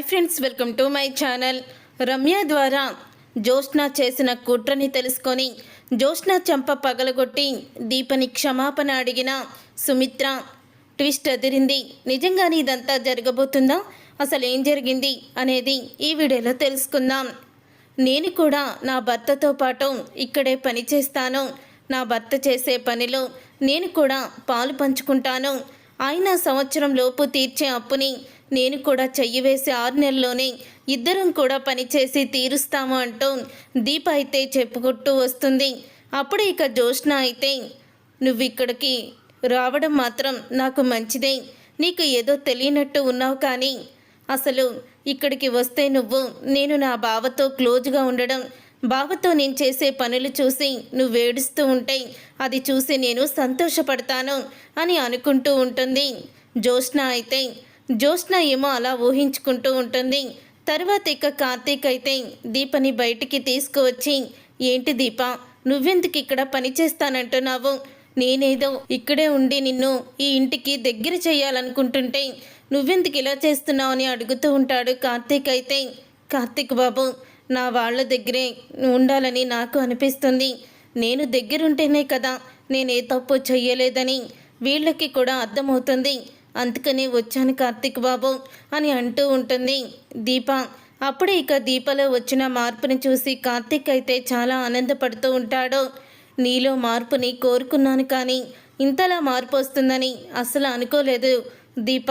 Hi friends welcome to my channel. Ramya ద్వారా జ్యోత్స్న చేసిన కుట్రని తెలుసుకొని జ్యోత్స్న చెంప పగలగొట్టి దీపని క్షమాపణ అడిగిన సుమిత్ర ట్విస్ట్ అదిరింది. నిజంగానే ఇదంతా జరగబోతుందా? అసలు ఏం జరిగింది అనేది ఈ వీడియోలో తెలుసుకుందాం. నేను కూడా నా భర్తతో పాటు ఇక్కడే పని చేస్తాను. నా భర్త చేసే పనిలో నేను కూడా పాలు పంచుకుంటాను. ఆయన సంవత్సరం లోపు తీర్చే అప్పుని నేను కూడా చెయ్యి వేసి ఆరు నెలల్లోనే ఇద్దరం కూడా పనిచేసి తీరుస్తాము అంటూ దీప అయితే చెప్పుకుంటూ వస్తుంది. అప్పుడు ఇక జ్యోష్ణ అయితే నువ్వు ఇక్కడికి రావడం మాత్రం నాకు మంచిదే. నీకు ఏదో తెలియనట్టు ఉన్నావు కానీ అసలు ఇక్కడికి వస్తే నువ్వు నేను నా బావతో క్లోజ్గా ఉండడం బావతో నేను చేసే పనులు చూసి నువ్వు ఏడుస్తూ ఉంటే అది చూసి నేను సంతోషపడతాను అని అనుకుంటూ ఉంటుంది జ్యోత్స్న అయితే. జ్యోత్స్న ఏమో అలా ఊహించుకుంటూ ఉంటుంది. తర్వాత ఇక కార్తీక్ అయితే దీపని బయటికి తీసుకువచ్చి ఏంటి దీప నువ్వెందుకు ఇక్కడ పని చేస్తానంటున్నావు? నేనేదో ఇక్కడే ఉండి నిన్ను ఈ ఇంటికి దగ్గర చేయాలనుకుంటుంటే నువ్వెందుకు ఇలా చేస్తున్నావు? అని అడుగుతూ ఉంటాడు కార్తీక్ అయితే. కార్తీక్ బాబు నా వాళ్ళ దగ్గరే ఉండాలని నాకు అనిపిస్తుంది. నేను దగ్గరుంటేనే కదా నేను ఏ తప్పు చెయ్యలేదని వీళ్ళకి కూడా అర్థమవుతుంది. అందుకనే వచ్చాను కార్తీక్ బాబు అని అంటూ ఉంటుంది దీప. అప్పుడే ఇక దీపలో వచ్చిన మార్పుని చూసి కార్తీక్ అయితే చాలా ఆనందపడుతూ ఉంటాడు. నీలో మార్పుని కోరుకున్నాను కానీ ఇంతలా మార్పు వస్తుందని అసలు అనుకోలేదు. దీప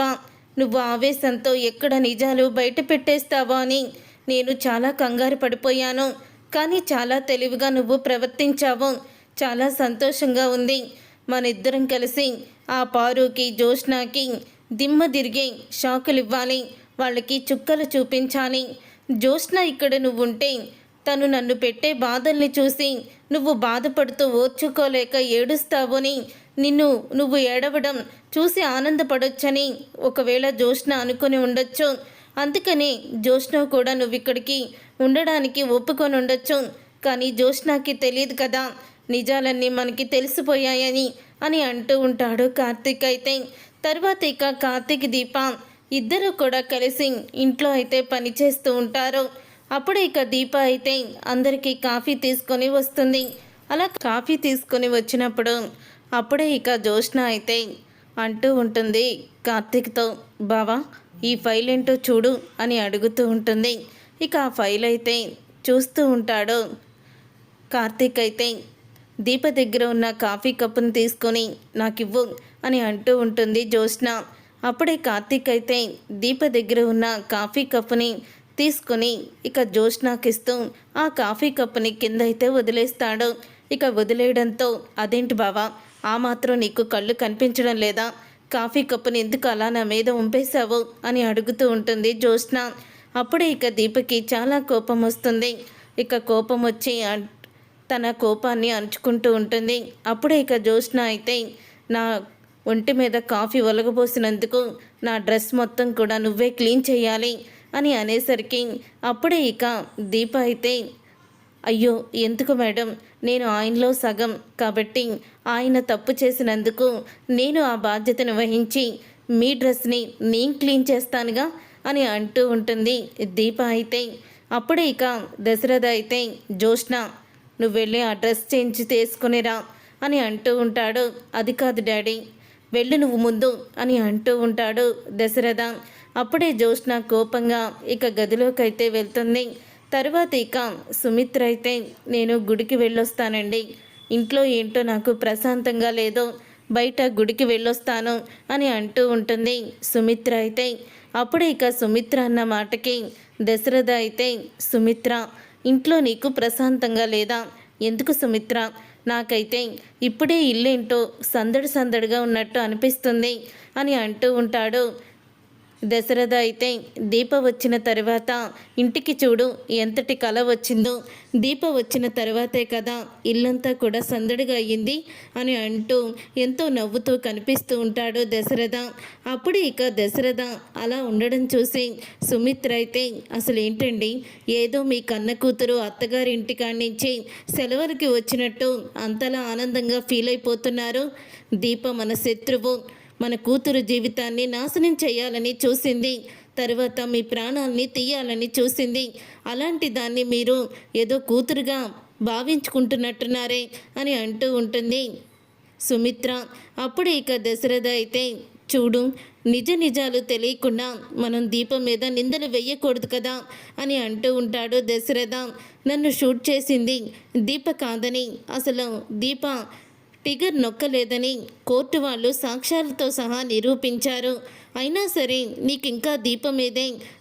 నువ్వు ఆవేశంతో ఎక్కడ నిజాలు బయట పెట్టేస్తావో అని నేను చాలా కంగారు పడిపోయాను. కానీ చాలా తెలివిగా నువ్వు ప్రవర్తించావు. చాలా సంతోషంగా ఉంది. మన ఇద్దరం కలిసి ఆ పారుకి జోష్నాకి దిమ్మ తిరిగి షాకులు ఇవ్వాలి వాళ్ళకి చుక్కలు చూపించాలి. జ్యోత్స్న ఇక్కడ నువ్వుంటే తను నన్ను పెట్టే బాధల్ని చూసి నువ్వు బాధపడుతూ ఓర్చుకోలేక ఏడుస్తావని నిన్ను నువ్వు ఏడవడం చూసి ఆనందపడొచ్చని ఒకవేళ జోష్న అనుకుని ఉండొచ్చు. అందుకని జ్యోష్ణ కూడా నువ్వు ఇక్కడికి ఉండడానికి ఒప్పుకొని ఉండొచ్చు. కానీ జోష్నాకి తెలియదు కదా. నిజాలన్నీ మనకి తెలిసిపోయాయని అని అంటూ ఉంటాడు కార్తీక్ అయితే. తర్వాత ఇక కార్తీక్ దీప ఇద్దరు కూడా కలిసి ఇంట్లో అయితే పని చేస్తూ ఉంటారు. అప్పుడు ఇక దీప అయితే అందరికీ కాఫీ తీసుకొని వస్తుంది. అలా కాఫీ తీసుకొని వచ్చినప్పుడు అప్పుడే ఇక జోష్న అయితే అంటూ ఉంటుంది కార్తీక్తో బావా ఈ ఫైల్ ఏంటో చూడు అని అడుగుతూ ఉంటుంది. ఇక ఆ ఫైల్ అయితే చూస్తూ ఉంటాడు కార్తీక్ అయితే. దీప దగ్గర ఉన్న కాఫీ కప్పును తీసుకొని నాకివ్వు అని అంటూ ఉంటుంది జ్యోత్స్న. అప్పుడే కార్తీక్ అయితే దీప దగ్గర ఉన్న కాఫీ కప్పుని తీసుకొని ఇక జ్యోత్స్నాకిస్తూ ఆ కాఫీ కప్పుని కింద అయితే వదిలేస్తాడు. ఇక వదిలేయడంతో అదేంటి బావా ఆ మాత్రం నీకు కళ్ళు కనిపించడం లేదా? కాఫీ కప్పుని ఎందుకు అలా నా మీద ఉంపేశావు? అని అడుగుతూ ఉంటుంది జ్యోత్స్న. అప్పుడే ఇక దీపకి చాలా కోపం వస్తుంది. ఇక కోపం వచ్చి తన కోపాన్ని అణుచుకుంటూ ఉంటుంది. అప్పుడే ఇక జ్యోత్స్న అయితే నా ఒంటి మీద కాఫీ ఒలగబోసినందుకు నా డ్రెస్ మొత్తం కూడా నువ్వే క్లీన్ చేయాలి అని అనేసరికి అప్పుడే ఇక దీప అయితే అయ్యో ఎందుకు మేడం? నేను ఆయనలో సగం. కాబట్టి ఆయన తప్పు చేసినందుకు నేను ఆ బాధ్యతను వహించి మీ డ్రెస్ని నేను క్లీన్ చేస్తానుగా అని అంటూ ఉంటుంది దీప అయితే. అప్పుడే ఇక దశరథ అయితే జ్యోష్ణ నువ్వు వెళ్ళి ఆ డ్రెస్ చేంజ్ తీసుకునిరా అని అంటూ ఉంటాడు. అది కాదు డాడీ. వెళ్ళు నువ్వు ముందు అని అంటూ ఉంటాడు దశరథ. అప్పుడే జ్యోష్ణ కోపంగా ఇక గదిలోకి అయితే వెళ్తుంది. తర్వాత ఇక సుమిత్ర అయితే నేను గుడికి వెళ్ళొస్తానండి. ఇంట్లో ఏంటో నాకు ప్రశాంతంగా లేదో. బయట గుడికి వెళ్ళొస్తాను అని అంటూ ఉంటుంది సుమిత్ర అయితే. అప్పుడే ఇక సుమిత్ర అన్న మాటకి దశరథ అయితే సుమిత్ర ఇంట్లో నీకు ప్రశాంతంగా లేదా? ఎందుకు సుమిత్ర? నాకైతే ఇప్పుడే ఇల్లేంటో సందడి సందడిగా ఉన్నట్టు అనిపిస్తుంది అని అంటూ ఉంటాడు. దశరథ అయితే దీప వచ్చిన తర్వాత ఇంటికి చూడు ఎంతటి కళ వచ్చిందో. దీప వచ్చిన తర్వాతే కదా ఇల్లంతా కూడా సందడిగా అయ్యింది అని అంటూ ఎంతో నవ్వుతూ కనిపిస్తూ ఉంటాడు దశరథ. అప్పుడు ఇక దశరథ అలా ఉండడం చూసి సుమిత్ర అయితే అసలు ఏంటండి? ఏదో మీ కన్న కూతురు అత్తగారి ఇంటికాడి నుంచి సెలవులకి వచ్చినట్టు అంతలా ఆనందంగా ఫీల్ అయిపోతున్నారు. దీప మన శత్రువు. మన కూతురు జీవితాన్ని నాశనం చేయాలని చూసింది. తర్వాత మీ ప్రాణాల్ని తీయాలని చూసింది. అలాంటి దాన్ని మీరు ఏదో కూతురుగా భావించుకుంటున్నట్టున్నారే అని అంటూ ఉంటుంది. సుమిత్ర అప్పుడు ఇక దశరథ అయితే చూడు నిజ నిజాలు తెలియకుండా మనం దీపం మీద నిందలు వేయకూడదు కదా అని అంటూ ఉంటాడు దశరథ. నన్ను షూట్ చేసింది దీప కాదని అసలు దీప టిగర్ నొక్కలేదని కోర్టు వాళ్ళు సాక్ష్యాలతో సహా నిరూపించారు. అయినా సరే నీకు ఇంకా దీపం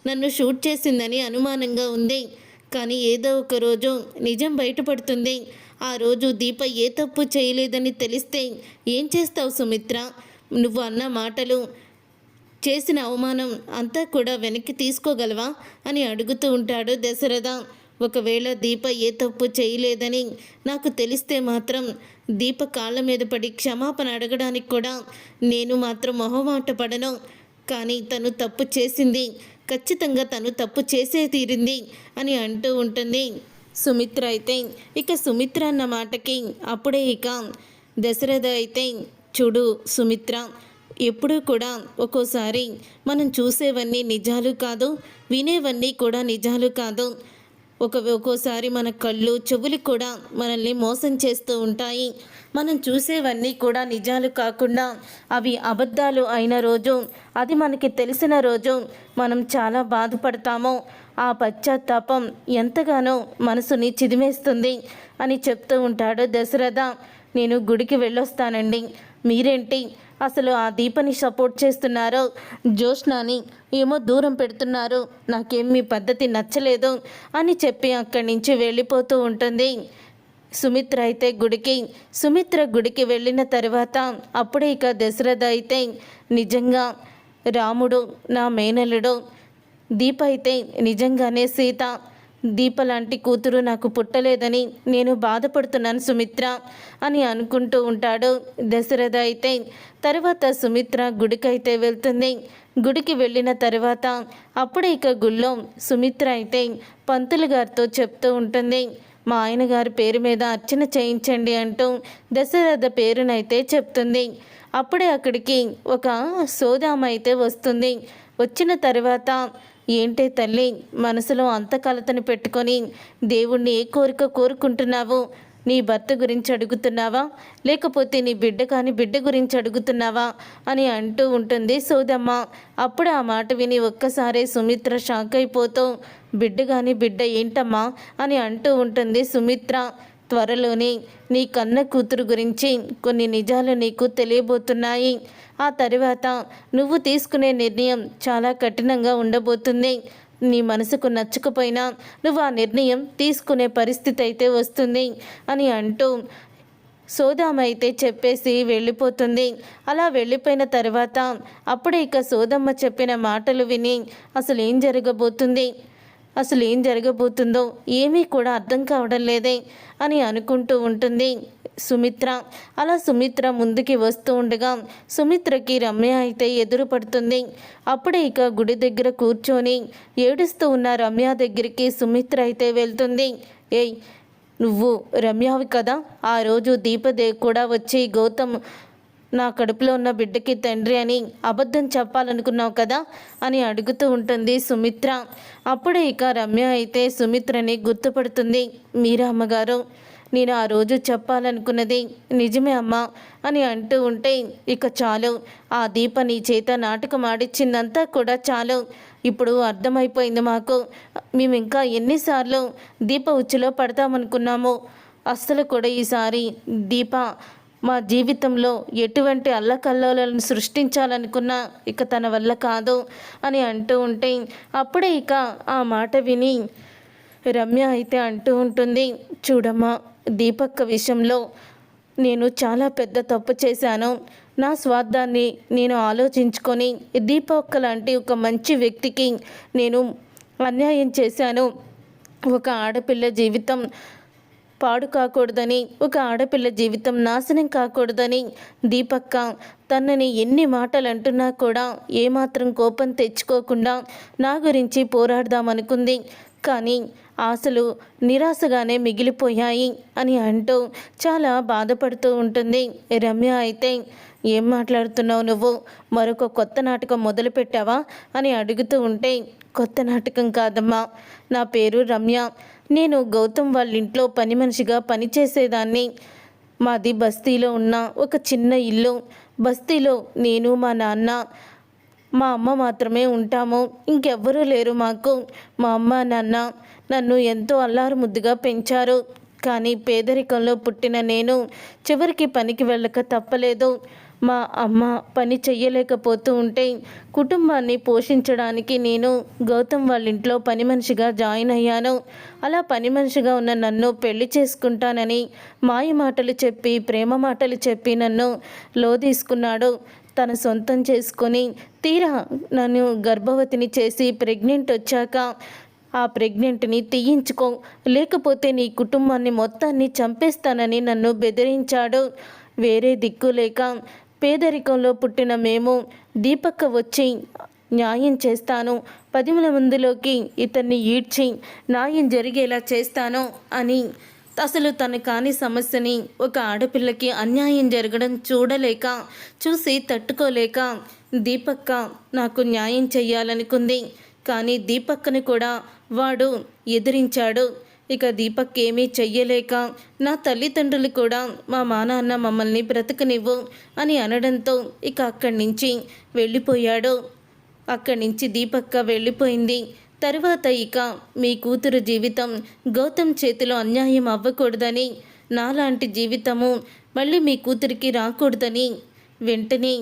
నన్ను షూట్ చేసిందని అనుమానంగా ఉంది. కానీ ఏదో ఒక రోజు నిజం బయటపడుతుంది. ఆ రోజు దీప ఏ తప్పు చేయలేదని తెలిస్తే ఏం చేస్తావు సుమిత్ర? నువ్వు అన్న మాటలు చేసిన అవమానం అంతా కూడా వెనక్కి తీసుకోగలవా? అని అడుగుతూ ఉంటాడు దశరథ. ఒకవేళ దీప ఏ తప్పు చేయలేదని నాకు తెలిస్తే మాత్రం దీప కాళ్ళ మీద పడి క్షమాపణ అడగడానికి కూడా నేను మాత్రం మొహమాట పడను. కానీ తను తప్పు చేసింది. ఖచ్చితంగా తను తప్పు చేసే తీరింది అని అంటూ ఉంటుంది. సుమిత్ర అయితే ఇక సుమిత్ర అన్న మాటకి అప్పుడే ఇక దశరథ అయితే చూడు సుమిత్ర ఎప్పుడూ కూడా ఒక్కోసారి మనం చూసేవన్నీ నిజాలు కాదు వినేవన్నీ కూడా నిజాలు కాదు. ఒక ఒక్కోసారి మన కళ్ళు చెవులు కూడా మనల్ని మోసం చేస్తూ ఉంటాయి. మనం చూసేవన్నీ కూడా నిజాలు కాకుండా అవి అబద్ధాలు అయిన రోజు అది మనకి తెలిసిన రోజు మనం చాలా బాధపడతాము. ఆ పశ్చాత్తాపం ఎంతగానో మనసుని చిదిమేస్తుంది అని చెప్తూ ఉంటాడు దశరథ. నేను గుడికి వెళ్ళొస్తానండి. మీరేంటి? అసలు ఆ దీపని సపోర్ట్ చేస్తున్నారో. జ్యోష్నాని ఏమో దూరం పెడుతున్నారు. నాకేం మీ పద్ధతి నచ్చలేదు అని చెప్పి అక్కడి నుంచి వెళ్ళిపోతూ ఉంటుంది. సుమిత్ర అయితే గుడికి. సుమిత్ర గుడికి వెళ్ళిన తర్వాత అప్పుడే ఇక దశరథ అయితే నిజంగా రాముడు నా మేనలుడు దీప అయితే నిజంగానే సీత దీప లాంటి కూతురు నాకు పుట్టలేదని నేను బాధపడుతున్నాను సుమిత్ర అని అనుకుంటూ ఉంటాడు. దశరథ అయితే తర్వాత సుమిత్ర గుడికైతే వెళ్తుంది. గుడికి వెళ్ళిన తర్వాత అప్పుడే ఇక గుళ్ళో సుమిత్ర అయితే పంతులు గారితో చెప్తూ ఉంటుంది. మా ఆయన గారి పేరు మీద అర్చన చేయించండి అంటూ దశరథ పేరునైతే చెప్తుంది. అప్పుడే అక్కడికి ఒక సోదామ అయితే వస్తుంది. వచ్చిన తర్వాత ఏంటే తల్లి మనసులో అంత కలతను పెట్టుకొని దేవుణ్ణి ఏ కోరిక కోరుకుంటున్నావు? నీ భర్త గురించి అడుగుతున్నావా? లేకపోతే నీ బిడ్డ కాని బిడ్డ గురించి అడుగుతున్నావా? అని అంటూ ఉంటుంది సోదమ్మ. అప్పుడు ఆ మాట విని ఒక్కసారే సుమిత్ర షాక్ అయిపోతూ బిడ్డ కాని బిడ్డ ఏంటమ్మా? అని అంటూ ఉంటుంది సుమిత్ర. త్వరలోనే నీ కన్న కూతురు గురించి కొన్ని నిజాలు నీకు తెలియబోతున్నాయి. ఆ తర్వాత నువ్వు తీసుకునే నిర్ణయం చాలా కఠినంగా ఉండబోతుంది. నీ మనసుకు నచ్చకపోయినా నువ్వు ఆ నిర్ణయం తీసుకునే పరిస్థితి అయితే వస్తుంది అని అంటూ సోదామ అయితే చెప్పేసి వెళ్ళిపోతుంది. అలా వెళ్ళిపోయిన తర్వాత అప్పుడే ఇక సోదమ్మ చెప్పిన మాటలు విని అసలు ఏం జరగబోతుంది? అసలు ఏం జరగబోతుందో ఏమీ కూడా అర్థం కావడం లేదే అని అనుకుంటూ ఉంటుంది సుమిత్ర. అలా సుమిత్ర ముందుకి వస్తూ ఉండగా సుమిత్రకి రమ్య అయితే ఎదురు పడుతుంది. అప్పుడే ఇక గుడి దగ్గర కూర్చొని ఏడుస్తూ ఉన్న రమ్య దగ్గరికి సుమిత్ర అయితే వెళ్తుంది. ఏయ్ నువ్వు రమ్యావి కదా? ఆ రోజు దీపదే కూడా వచ్చి గౌతమ్ నా కడుపులో ఉన్న బిడ్డకి తండ్రి అని అబద్ధం చెప్పాలనుకున్నావు కదా అని అడుగుతూ ఉంటుంది సుమిత్ర. అప్పుడే ఇక రమ్య అయితే సుమిత్రని గుర్తుపడుతుంది. మీరా అమ్మగారు నేను ఆ రోజు చెప్పాలనుకున్నది నిజమే అమ్మా అని అంటూ ఉంటే ఇక చాలు ఆ దీప నీ చేత నాటకం ఆడిచ్చిందంతా కూడా చాలు. ఇప్పుడు అర్థమైపోయింది మాకు. మేము ఇంకా ఎన్నిసార్లు దీప ఉచ్చులో పడతామనుకున్నాము. అస్సలు కూడా ఈసారి దీప మా జీవితంలో ఎటువంటి అల్లకల్లోలను సృష్టించాలనుకున్నా ఇక తన వల్ల కాదు అని అంటూ ఉంటే అప్పుడే ఇక ఆ మాట విని రమ్య అయితే అంటూ ఉంటుంది చూడమ్మా దీపక్క విషయంలో నేను చాలా పెద్ద తప్పు చేశాను. నా స్వార్థాన్ని నేను ఆలోచించుకొని దీపక్క లాంటి ఒక మంచి వ్యక్తికి నేను అన్యాయం చేశాను. ఒక ఆడపిల్ల జీవితం పాడు కాకూడదని ఒక ఆడపిల్ల జీవితం నాశనం కాకూడదని దీపక్క తనని ఎన్ని మాటలు అంటున్నా కూడా ఏమాత్రం కోపం తెచ్చుకోకుండా నా గురించి పోరాడదామనుకుంది. కానీ ఆశలు నిరాశగానే మిగిలిపోయాయి అని అంటూ చాలా బాధపడుతూ ఉంటుంది రమ్య అయితే. ఏం మాట్లాడుతున్నావు నువ్వు? మరొక కొత్త నాటకం మొదలు పెట్టావా అని అడుగుతూ ఉంటే కొత్త నాటకం కాదమ్మా. నా పేరు రమ్య. నేను గౌతమ్ వాళ్ళ ఇంట్లో పని మనిషిగా పనిచేసేదాన్ని మాది బస్తీలో ఉన్న ఒక చిన్న ఇల్లు. బస్తీలో నేను మా నాన్న మా అమ్మ మాత్రమే ఉంటాము. ఇంకెవ్వరూ లేరు మాకు. మా అమ్మ నాన్న నన్ను ఎంతో అల్లారు ముద్దుగా పెంచారు. కానీ పేదరికంలో పుట్టిన నేను చివరికి పనికి వెళ్ళక తప్పలేదు. మా అమ్మ పని చెయ్యలేకపోతూ ఉంటే కుటుంబాన్ని పోషించడానికి నేను గౌతమ్ వాళ్ళ ఇంట్లో పని మనిషిగా జాయిన్ అయ్యాను. అలా పని మనిషిగా ఉన్న నన్ను పెళ్ళి చేసుకుంటానని మాయ మాటలు చెప్పి ప్రేమ మాటలు చెప్పి నన్ను లోదీసుకున్నాడు. తన సొంతం చేసుకొని తీరా నన్ను గర్భవతిని చేసి ప్రెగ్నెంట్ వచ్చాక ఆ ప్రెగ్నెంట్ని తీయించుకో లేకపోతే నీ కుటుంబాన్ని మొత్తాన్ని చంపేస్తానని నన్ను బెదిరించాడు. వేరే దిక్కు లేక పేదరికంలో పుట్టిన మేము దీపక్క వచ్చి న్యాయం చేస్తాను. పదిమల మందిలోకి ఇతన్ని ఈడ్చి న్యాయం జరిగేలా చేస్తాను అని అసలు తన కాని సమస్యని ఒక ఆడపిల్లకి అన్యాయం జరగడం చూడలేక చూసి తట్టుకోలేక దీపక్క నాకు న్యాయం చెయ్యాలనుకుంది. కానీ దీపక్కని కూడా వాడు ఎదిరించాడు. ఇక దీపక్ ఏమీ చెయ్యలేక నా తల్లిదండ్రులు కూడా మా మా నాన్న మమ్మల్ని బ్రతకనివ్వు అని అనడంతో ఇక అక్కడి నుంచి వెళ్ళిపోయాడు. అక్కడి నుంచి దీపక్క వెళ్ళిపోయింది. తర్వాత ఇక మీ కూతురు జీవితం గౌతమ్ చేతిలో అన్యాయం అవ్వకూడదని నాలాంటి జీవితము మళ్ళీ మీ కూతురికి రాకూడదని వెంటనే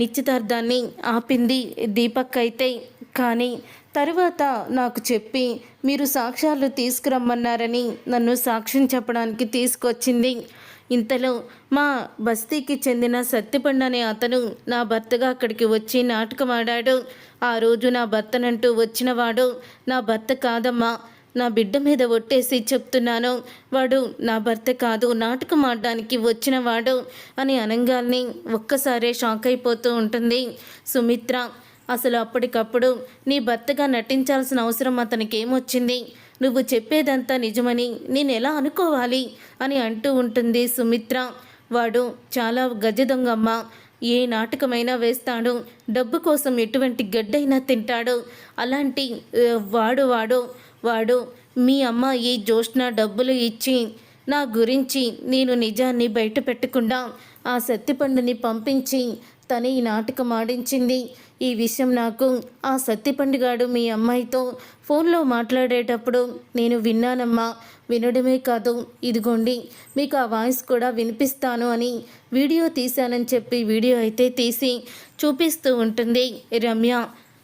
నిశ్చితార్థాన్ని ఆపింది దీపక్ అయితే. కానీ తరువాత నాకు చెప్పి మీరు సాక్ష్యాలు తీసుకురమ్మన్నారని నన్ను సాక్ష్యం చెప్పడానికి తీసుకొచ్చింది. ఇంతలో మా బస్తీకి చెందిన సత్యపండ అనే అతను నా భర్తగా అక్కడికి వచ్చి నాటకం ఆడాడు. ఆ రోజు నా భర్తనంటూ వచ్చినవాడు నా భర్త కాదమ్మా నా బిడ్డ మీద ఒట్టేసి చెప్తున్నాను. వాడు నా భర్త కాదు నాటకం ఆడడానికి వచ్చినవాడు అని అనంగాల్ని ఒక్కసారే షాక్ అయిపోతూ ఉంటుంది. సుమిత్ర అసలు అప్పటికప్పుడు నీ భర్తగా నటించాల్సిన అవసరం అతనికి ఏమొచ్చింది నువ్వు చెప్పేదంతా నిజమని నేను ఎలా అనుకోవాలి? అని అంటూ ఉంటుంది సుమిత్ర. వాడు చాలా గజ దొంగమ్మ ఏ నాటకమైనా వేస్తాడు. డబ్బు కోసం ఎటువంటి గడ్డైనా తింటాడు. అలాంటి వాడు వాడు. వాడు మీ అమ్మ ఈ జ్యోష్ణ డబ్బులు ఇచ్చి నా గురించి నేను నిజాన్ని బయట పెట్టకుండా ఆ సత్తిపండుని పంపించి తనే ఈ నాటకం ఆడించింది. ఈ విషయం నాకు ఆ సత్తిపండుగాడు మీ అమ్మాయితో ఫోన్లో మాట్లాడేటప్పుడు నేను విన్నానమ్మా. వినడమే కాదు ఇదిగోండి మీకు ఆ వాయిస్ కూడా వినిపిస్తాను అని వీడియో తీశానని చెప్పి వీడియో అయితే తీసి చూపిస్తూ ఉంటుంది రమ్య.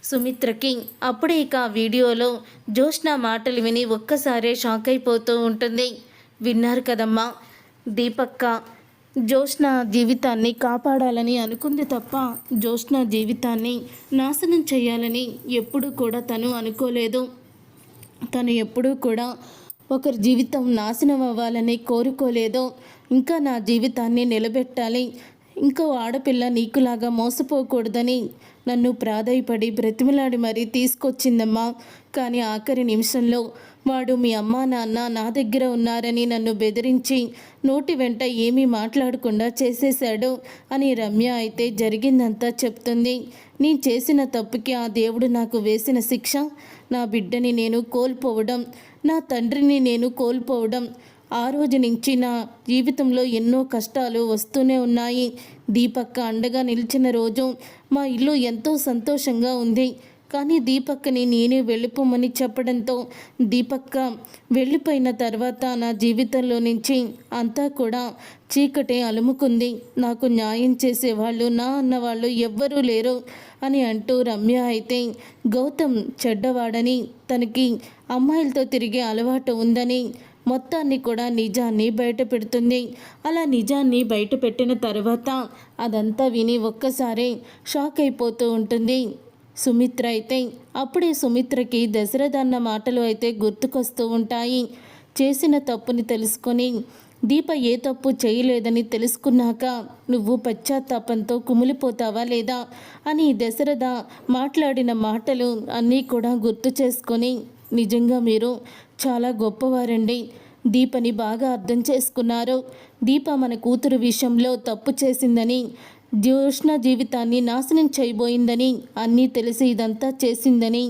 సుమిత్రకి అప్పుడే ఇక ఆ వీడియోలో జోష్న మాటలు విని ఒక్కసారే షాక్ అయిపోతూ ఉంటుంది. విన్నారు కదమ్మా దీపక్క. జోష్న జీవితాన్ని కాపాడాలని అనుకుంది తప్ప జోష్న జీవితాన్ని నాశనం చేయాలని ఎప్పుడూ కూడా తను అనుకోలేదు. తను ఎప్పుడూ కూడా ఒకరి జీవితం నాశనం అవ్వాలని కోరుకోలేదు. ఇంకా నా జీవితాన్ని నిలబెట్టాలి. ఇంకో ఆడపిల్ల నీకులాగా మోసపోకూడదని నన్ను ప్రాధాయపడి బ్రతిమలాడి మరీ తీసుకొచ్చిందమ్మా. కానీ ఆఖరి నిమిషంలో వాడు మీ అమ్మా నాన్న నా దగ్గర ఉన్నారని నన్ను బెదిరించి నోటి వెంట ఏమీ మాట్లాడకుండా చేసేశాడు అని రమ్య అయితే జరిగిందంతా చెప్తుంది. నేను చేసిన తప్పుకి ఆ దేవుడు నాకు వేసిన శిక్ష. నా బిడ్డని నేను కోల్పోవడం నా తండ్రిని నేను కోల్పోవడం ఆ రోజు నుంచి నా జీవితంలో ఎన్నో కష్టాలు వస్తూనే ఉన్నాయి. దీపక్క అండగా నిలిచిన రోజు మా ఇల్లు ఎంతో సంతోషంగా ఉంది. కానీ దీపక్కని నేనే వెళ్ళిపోమని చెప్పడంతో దీపక్క వెళ్ళిపోయిన తర్వాత నా జీవితంలో నుంచి అంతా కూడా చీకటే అలుముకుంది. నాకు న్యాయం చేసేవాళ్ళు నా అన్నవాళ్ళు ఎవ్వరూ లేరు అని అంటూ రమ్య అయితే గౌతమ్ చెడ్డవాడని తనకి అమ్మాయిలతో తిరిగే అలవాటు ఉందని మొత్తాన్ని కూడా నిజాన్ని బయట పెడుతుంది. అలా నిజాన్ని బయట పెట్టిన తర్వాత అదంతా విని ఒక్కసారి షాక్ అయిపోతూ ఉంటుంది. సుమిత్ర అయితే అప్పుడే సుమిత్రకి దశరథ అన్న మాటలు అయితే గుర్తుకొస్తూ ఉంటాయి. చేసిన తప్పుని తెలుసుకొని దీప ఏ తప్పు చేయలేదని తెలుసుకున్నాక నువ్వు పశ్చాత్తాపంతో కుమిలిపోతావా లేదా? అని దశరథ మాట్లాడిన మాటలు అన్నీ కూడా గుర్తు చేసుకొని నిజంగా మీరు చాలా గొప్పవారండి. దీపని బాగా అర్థం చేసుకున్నారు. దీప మన కూతురు విషయంలో తప్పు చేసిందని జ్యోష్ణ జీవితాన్ని నాశనం చేయబోయిందని అన్నీ తెలిసి ఇదంతా చేసిందని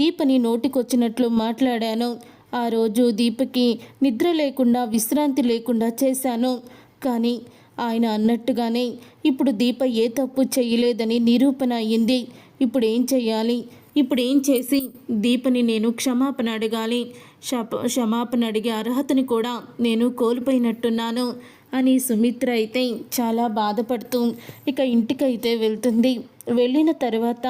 దీపని నోటికొచ్చినట్లు మాట్లాడాను. ఆ రోజు దీపకి నిద్ర లేకుండా విశ్రాంతి లేకుండా చేశాను. కానీ ఆయన అన్నట్టుగానే ఇప్పుడు దీప ఏ తప్పు చేయలేదని నిరూపణ అయ్యింది. ఇప్పుడు ఏం చేయాలి? ఇప్పుడు ఏం చేసి దీపని నేను క్షమాపణ అడగాలి? శప క్షమాపణ అడిగే అర్హతని కూడా నేను కోల్పోయినట్టున్నాను అని సుమిత్ర అయితే చాలా బాధపడుతూ ఇక ఇంటికైతే వెళ్తుంది. వెళ్ళిన తర్వాత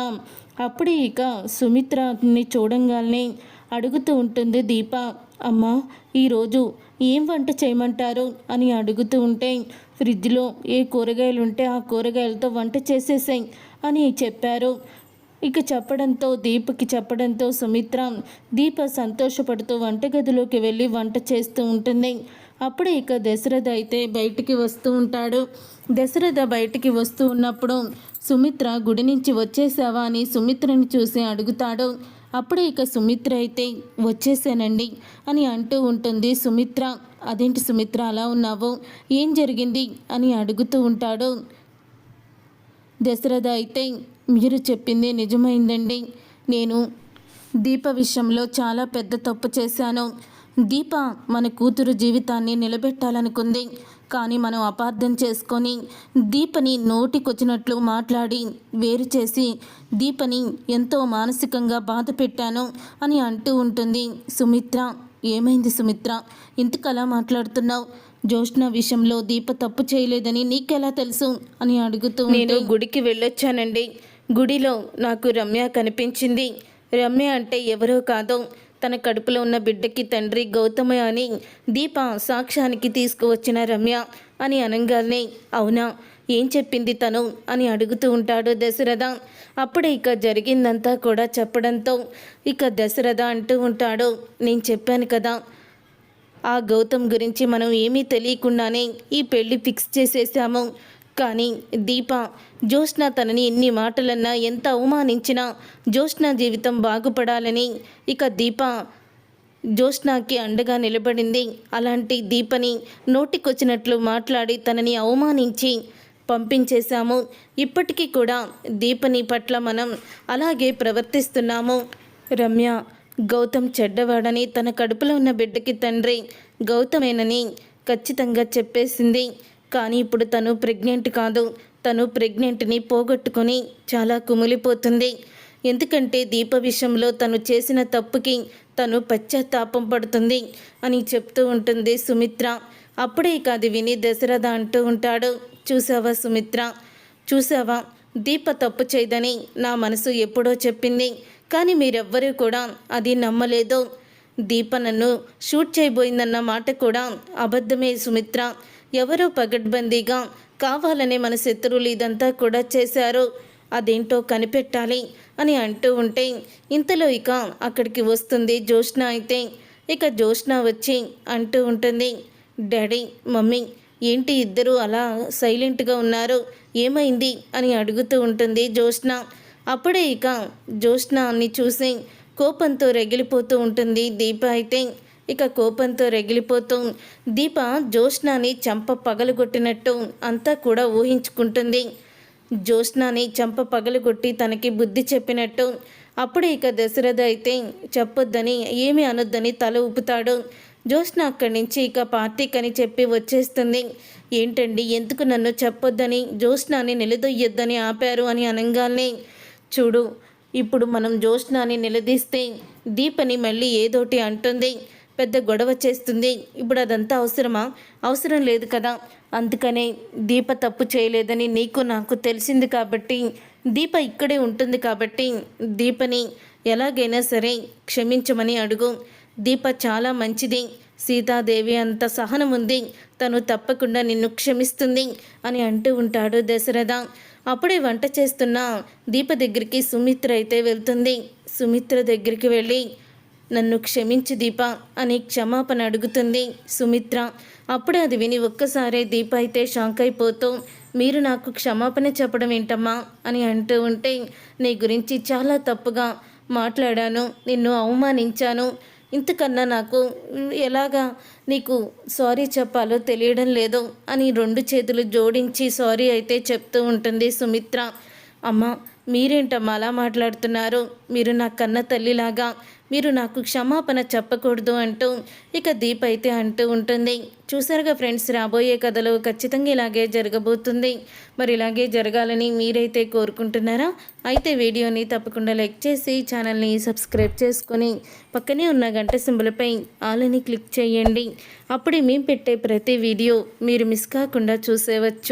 అప్పుడే ఇక సుమిత్రని చూడంగానే అడుగుతూ ఉంటుంది దీప అమ్మ ఈరోజు ఏం వంట చేయమంటారు? అని అడుగుతూ ఉంటే ఫ్రిడ్జ్లో ఏ కూరగాయలు ఉంటే ఆ కూరగాయలతో వంట చేసేసాయి అని చెప్పారు. ఇక చెప్పడంతో దీపకి చెప్పడంతో సుమిత్ర దీప సంతోషపడుతూ వంటగదిలోకి వెళ్ళి వంట చేస్తూ ఉంటుంది. అప్పుడే ఇక దశరథ అయితే బయటికి వస్తూ ఉంటాడు. దశరథ బయటికి వస్తూ ఉన్నప్పుడు సుమిత్ర గుడి నుంచి వచ్చేసావా? అని సుమిత్రని చూసి అడుగుతాడు. అప్పుడే ఇక సుమిత్ర అయితే వచ్చేసానండి అని అంటూ ఉంటుంది సుమిత్ర. అదేంటి సుమిత్ర అలా ఉన్నావు? ఏం జరిగింది? అని అడుగుతూ ఉంటాడు. దశరథ అయితే మీరు చెప్పింది నిజమైందండి. నేను దీప విషయంలో చాలా పెద్ద తప్పు చేశాను. దీప మన కూతురు జీవితాన్ని నిలబెట్టాలనుకుంది. కానీ మనం అపార్థం చేసుకొని దీపని నోటికొచ్చినట్లు మాట్లాడి వేరు చేసి దీపని ఎంతో మానసికంగా బాధ పెట్టాను అని అంటూ ఉంటుంది. సుమిత్ర ఏమైంది సుమిత్ర? ఇంతకలా మాట్లాడుతున్నావు? జ్యోష్ణ విషయంలో దీప తప్పు చేయలేదని నీకెలా తెలుసు? అని అడుగుతూ నేను గుడికి వెళ్ళొచ్చానండి. గుడిలో నాకు రమ్య కనిపించింది. రమ్య అంటే ఎవరో కాదో తన కడుపులో ఉన్న బిడ్డకి తండ్రి గౌతమ అని దీప సాక్ష్యానికి తీసుకువచ్చిన రమ్య అని అనగానే అవునా ఏం చెప్పింది తను అని అడుగుతూ ఉంటాడు దశరథ. అప్పుడే ఇక జరిగిందంతా కూడా చెప్పడంతో ఇక దశరథ అంటూ ఉంటాడు నేను చెప్పాను కదా ఆ గౌతమ్ గురించి మనం ఏమీ తెలియకుండానే ఈ పెళ్ళి ఫిక్స్ చేసేసాము. కానీ దీప జ్యోత్స్న తనని ఎన్ని మాటలన్నా ఎంత అవమానించినా జ్యోత్స్న జీవితం బాగుపడాలని ఇక దీప జ్యోత్స్నాకి అండగా నిలబడింది. అలాంటి దీపని నోటికొచ్చినట్లు మాట్లాడి తనని అవమానించి పంపించేశాము. ఇప్పటికీ కూడా దీపని పట్ల మనం అలాగే ప్రవర్తిస్తున్నాము. రమ్య గౌతమ్ చెడ్డవాడని తన కడుపులో ఉన్న బిడ్డకి తండ్రి గౌతమేనని ఖచ్చితంగా చెప్పేసింది. కానీ ఇప్పుడు తను ప్రెగ్నెంట్ కాదు. తను ప్రెగ్నెంట్ని పోగొట్టుకొని చాలా కుమిలిపోతుంది. ఎందుకంటే దీప విషయంలో తను చేసిన తప్పుకి తను పశ్చాత్తాపం పడుతుంది అని చెప్తూ ఉంటుంది సుమిత్ర. అప్పుడే కాదు విని దశరథ అంటూ ఉంటాడు చూసావా సుమిత్ర? చూసావా దీప తప్పు చేయదని నా మనసు ఎప్పుడో చెప్పింది కానీ మీరెవ్వరూ కూడా అది నమ్మలేదు. దీప నన్ను షూట్ చేయబోయిందన్న మాట కూడా అబద్ధమే సుమిత్ర. ఎవరో పగడ్బందీగా కావాలనే మన శత్రువులు ఇదంతా కూడా చేశారు. అదేంటో కనిపెట్టాలి అని అంటూ ఉంటే ఇంతలో ఇక అక్కడికి వస్తుంది జ్యోష్ణ అయితే. ఇక జ్యోష్ణ వచ్చి అంటూ ఉంటుంది డాడీ మమ్మీ ఏంటి ఇద్దరు అలా సైలెంట్గా ఉన్నారు? ఏమైంది? అని అడుగుతూ ఉంటుంది జ్యోష్ణ అప్పుడే ఇక జ్యోష్ణని చూసి కోపంతో రగిలిపోతూ ఉంటుంది దీప అయితే. ఇక కోపంతో రగిలిపోతూ దీప జ్యోష్ణని చంప పగలగొట్టినట్టు అంతా కూడా ఊహించుకుంటుంది. జ్యోష్ణని చంప పగలగొట్టి తనకి బుద్ధి చెప్పినట్టు అప్పుడు ఇక దశరథ అయితే చెప్పొద్దని ఏమి అనొద్దని తల ఊపుతాడు. జ్యోష్ణ అక్కడి నుంచి ఇక పార్టీకి అని చెప్పి వచ్చేస్తుంది. ఏంటండి ఎందుకు నన్ను చెప్పొద్దని జ్యోష్ణని నిలదొయ్యొద్దని ఆపారు? అని అనగానే చూడు ఇప్పుడు మనం జ్యోష్ణని నిలదీస్తే దీపని మళ్ళీ ఏదోటి అంటుంది. పెద్ద గొడవ చేస్తుంది. ఇప్పుడు అదంతా అవసరమా? అవసరం లేదు కదా. అందుకనే దీప తప్పు చేయలేదని నీకు నాకు తెలిసింది కాబట్టి దీప ఇక్కడే ఉంటుంది కాబట్టి దీపని ఎలాగైనా సరే క్షమించమని అడుగు. దీప చాలా మంచిది. సీతాదేవి అంత సహనం ఉంది. తను తప్పకుండా నిన్ను క్షమిస్తుంది అని అంటూ ఉంటాడు దశరథ. అప్పుడే వంట చేస్తున్న దీప దగ్గరికి సుమిత్ర అయితే వెళ్తుంది. సుమిత్ర దగ్గరికి వెళ్ళి నన్ను క్షమించు దీప అని క్షమాపణ అడుగుతుంది సుమిత్ర. అప్పుడే అది విని ఒక్కసారే దీప అయితే షాక్ అయిపోతూ మీరు నాకు క్షమాపణ చెప్పడం ఏంటమ్మా అని అంటూ ఉంటే నీ గురించి చాలా తప్పుగా మాట్లాడాను నిన్ను అవమానించాను. ఇంతకన్నా నాకు ఎలాగా నీకు సారీ చెప్పాలో తెలియడం లేదు అని రెండు చేతులు జోడించి సారీ అయితే చెప్తూ ఉంటుంది సుమిత్ర. అమ్మ మీరేంటమ్మా అలా మాట్లాడుతున్నారు? మీరు నా కన్న తల్లిలాగా మీరు నాకు క్షమాపణ చెప్పకూడదు అంటూ ఇక దీప్ అయితే అంటూ ఉంటుంది. చూసారుగా ఫ్రెండ్స్ రాబోయే కథలో ఖచ్చితంగా ఇలాగే జరగబోతుంది. మరి ఇలాగే జరగాలని మీరైతే కోరుకుంటున్నారా? అయితే వీడియోని తప్పకుండా లైక్ చేసి ఛానల్ని సబ్స్క్రైబ్ చేసుకొని పక్కనే ఉన్న గంట సింబలపై ఆలని క్లిక్ చేయండి. అప్పుడే మేము పెట్టే ప్రతి వీడియో మీరు మిస్ కాకుండా చూసేవచ్చు.